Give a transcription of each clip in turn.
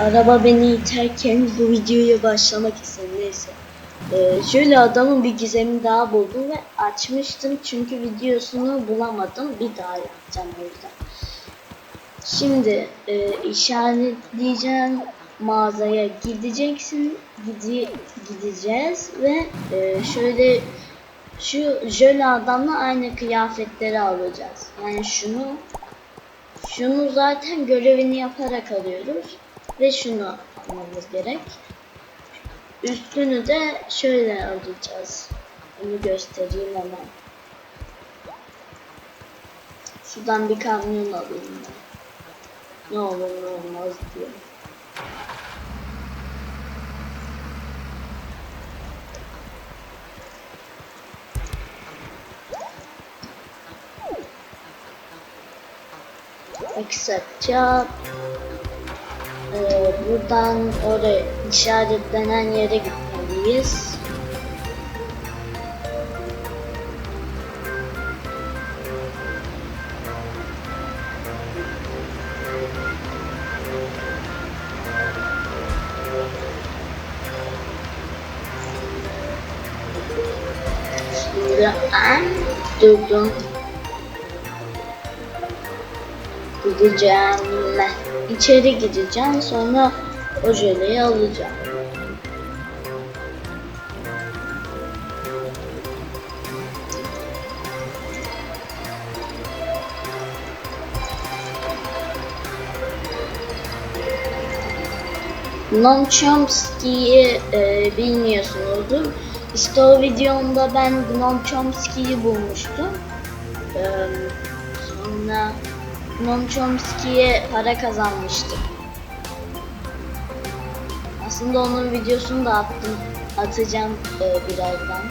araba beni iterken bu videoya başlamak istedim neyse. Ee, şöyle adamın bir gizemi daha buldum ve açmıştım çünkü videosunu bulamadım. Bir daha yapacağım o yüzden. Şimdi e, işaretleyeceğim mağazaya gideceksin. Gidi, gideceğiz ve e, şöyle şu jöle adamla aynı kıyafetleri alacağız. Yani şunu şunu zaten görevini yaparak alıyoruz ve şunu almamız gerek. Üstünü de şöyle alacağız. Onu göstereyim hemen. Şuradan bir kamyon alayım ben. Ne olur ne olmaz diye. Accept job. Ee, buradan oraya işaretlenen yere gitmeliyiz. Şimdi an durdum. Gideceğim. İçeri gideceğim sonra o jöleyi alacağım. Noam Chomsky'yi e, bilmiyorsunuzdur. İşte o videomda ben Noam Chomsky'yi bulmuştum. E, sonra Noam Chomsky'ye para kazanmıştım. Aslında onun videosunu da attım. Atacağım e, birazdan.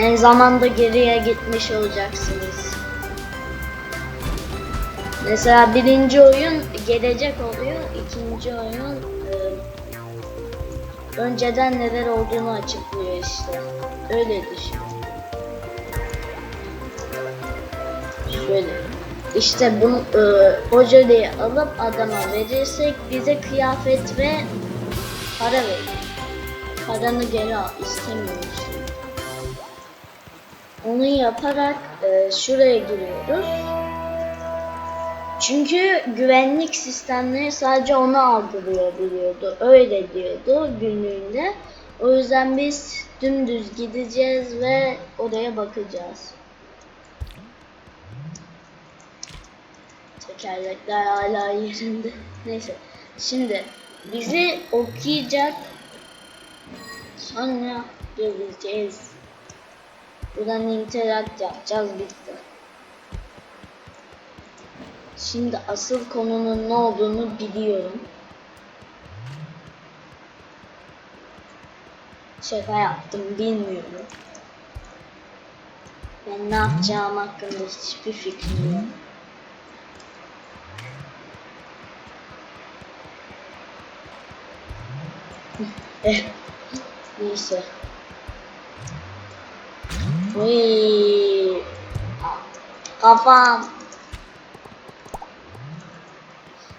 En zamanda geriye gitmiş olacaksınız. Mesela birinci oyun gelecek oluyor, ikinci oyun e, önceden neler olduğunu açıklıyor işte. Öyle düşün. Şöyle. İşte bunu e, o alıp adama verirsek bize kıyafet ve para verir. Paranı geri al, istemiyoruz. Onu yaparak e, şuraya giriyoruz. Çünkü güvenlik sistemleri sadece onu algılıyor biliyordu. Öyle diyordu günlüğünde. O yüzden biz dümdüz gideceğiz ve oraya bakacağız. Tekerlekler hala yerinde. Neyse. Şimdi bizi okuyacak. Sonra göreceğiz. Buradan interact yapacağız bitti. Şimdi asıl konunun ne olduğunu biliyorum. Şaka yaptım bilmiyorum. Ben ne yapacağım hakkında hiçbir fikrim yok. Eh, neyse. Uy. Kafam.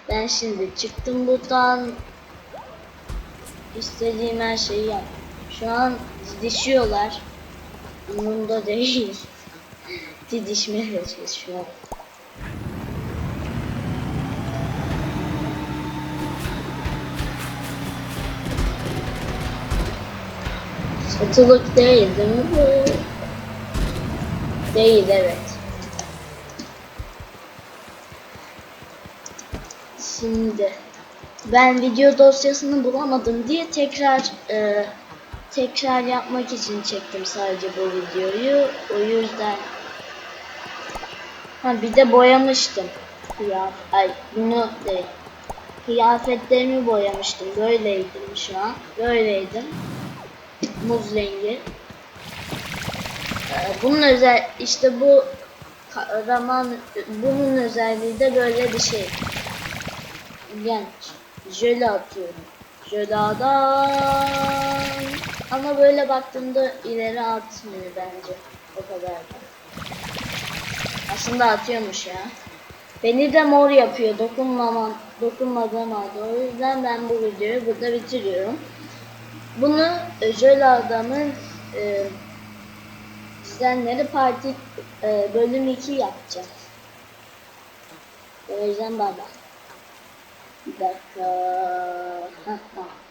Ben şimdi çıktım buradan. İstediğim her şeyi yap. Şu an didişiyorlar. Umurumda değil. Didişmeye çalışıyor. Satılık değil değil mi? Değil evet. Şimdi ben video dosyasını bulamadım diye tekrar e, tekrar yapmak için çektim sadece bu videoyu. O yüzden ha bir de boyamıştım. Ya ay bunu değil. Kıyafetlerimi boyamıştım. Böyleydim şu an. Böyleydim. Muz rengi. Ee, Bunun özel işte bu kahraman bunun özelliği de böyle bir şey. Genç. Jöle atıyorum. Jöle adam. Ama böyle baktığımda ileri atmıyor bence. O kadar da. Aslında atıyormuş ya. Beni de mor yapıyor dokunmamam, dokunmadığım halde. O yüzden ben bu videoyu burada bitiriyorum. Bunu Jöle Adam'ın e, Düzenleri Parti e, bölüm 2 yapacağız. O yüzden bay. Bir dakika.